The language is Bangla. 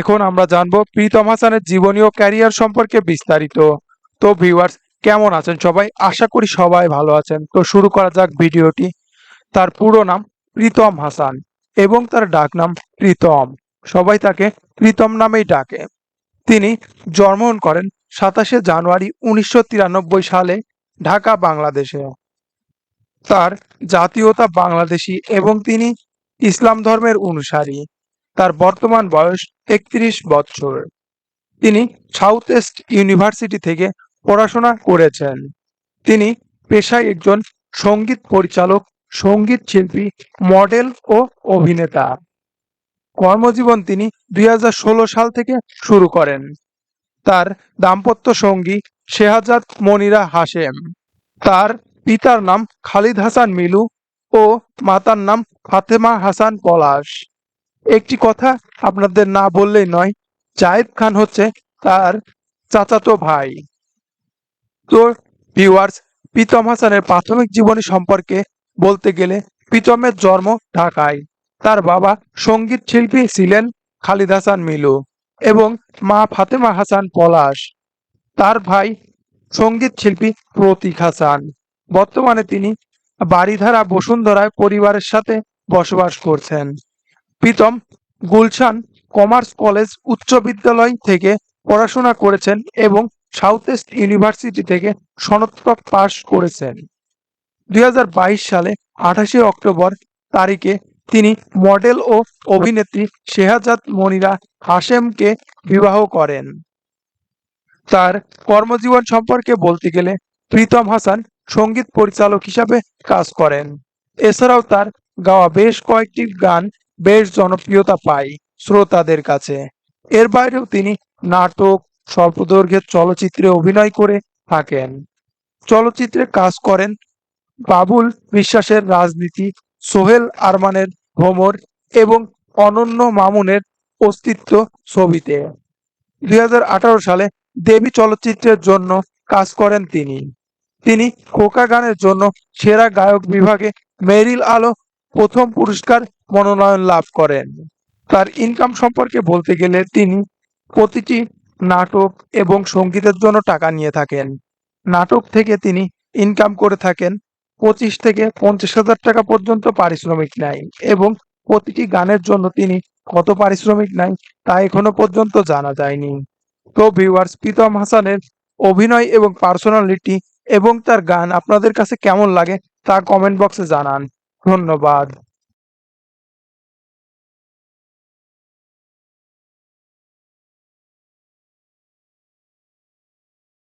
এখন আমরা জানব প্রীতম হাসানের জীবনী ও ক্যারিয়ার সম্পর্কে বিস্তারিত। তো ভিউয়ার্স কেমন আছেন সবাই? আশা করি সবাই ভালো আছেন। তো শুরু করা যাক ভিডিওটি। তার পুরো নাম প্রীতম হাসান এবং তার ডাক নাম প্রীতম। সবাই তাকে প্রীতম নামেই ডাকে। তিনি জন্মগ্রহণ করেন সাতাশে জানুয়ারি উনিশশো তিরানব্বই সালে ঢাকা, বাংলাদেশে। তার জাতীয়তা বাংলাদেশি এবং তিনি ইসলাম ধর্মের অনুসারী। তার বর্তমান বয়স একত্রিশ বছর। তিনি সাউথ ইস্ট ইউনিভার্সিটি থেকে পড়াশোনা করেছেন। তিনি পেশায় একজন সংগীত পরিচালক, সংগীত শিল্পী, মডেল ও অভিনেতা। কর্মজীবন তিনি দুই হাজার ষোলো সাল থেকে শুরু করেন। তার দাম্পত্য সঙ্গী শেহাজাদ মনিরা হাসেম তার পিতার নাম খালিদ হাসান মিলু ও মাতার নাম ফাতেমা হাসান পলাশ। একটি কথা আপনাদের না বললেই নয় জাহেদ খান হচ্ছে তার চাচাতো ভাই। তো ভিউয়ার্স প্রীতম হাসানের প্রাথমিক জীবনী সম্পর্কে বলতে গেলে প্রীতমের জন্ম ঢাকায়। তার বাবা সংগীত শিল্পী ছিলেন খালিদ হাসান মিলু এবং মা ফাতেমা হাসান পলাশ। তার ভাই সংগীত শিল্পী প্রতীক হাসান। বর্তমানে তিনি বাড়িধারা বসুন্ধরায় পরিবারের সাথে বসবাস করছেন। প্রীতম গুলশান কমার্স কলেজ উচ্চ বিদ্যালয় থেকে পড়াশোনা করেছেন এবং সাউথ ইস্ট ইউনিভার্সিটি থেকে সনদপ্রাপ পাশ করেছেন। দুই সালে আঠাশে অক্টোবর তারিখে তিনি মডেল ও অভিনেত্রী শেহাজাদ মনিরা হাশেমকে বিবাহ করেন। তার কর্মজীবন সম্পর্কে বলতে গেলে প্রীতম হাসান সংগীত পরিচালক হিসাবে কাজ করেন। এছাড়াও তার গাওয়া বেশ কয়েকটি গান বেশ জনপ্রিয়তা পায় শ্রোতাদের কাছে। এর বাইরেও তিনি নাটক স্বল্পদৈর্ঘ্যের চলচ্চিত্রে অভিনয় করে থাকেন। চলচ্চিত্রে কাজ করেন বাবুল বিশ্বাসের রাজনীতি, সোহেল আরমানের ভ্রমর এবং অনন্য মামুনের অস্তিত্ব ছবিতে। দুই হাজার আঠারো সালে দেবী চলচ্চিত্রের জন্য কাজ করেন তিনি। তিনি খোকা গানের জন্য সেরা গায়ক বিভাগে মেরিল আলো প্রথম পুরস্কার মনোনয়ন লাভ করেন। তার ইনকাম সম্পর্কে বলতে গেলে তিনি প্রতিটি নাটক এবং সঙ্গীতের জন্য টাকা নিয়ে থাকেন। নাটক থেকে তিনি ইনকাম করে থাকেন পঁচিশ থেকে পঞ্চাশ হাজার টাকা পর্যন্ত পারিশ্রমিক নেয় এবং প্রতিটি গানের জন্য তিনি কত পারিশ্রমিক নেয় তা এখনও পর্যন্ত জানা যায়নি। তো ভিউয়ার্স প্রীতম হাসানের অভিনয় এবং পার্সোনালিটি এবং তার গান আপনাদের কাছে কেমন লাগে তা কমেন্ট বক্সে জানান। ধন্যবাদ।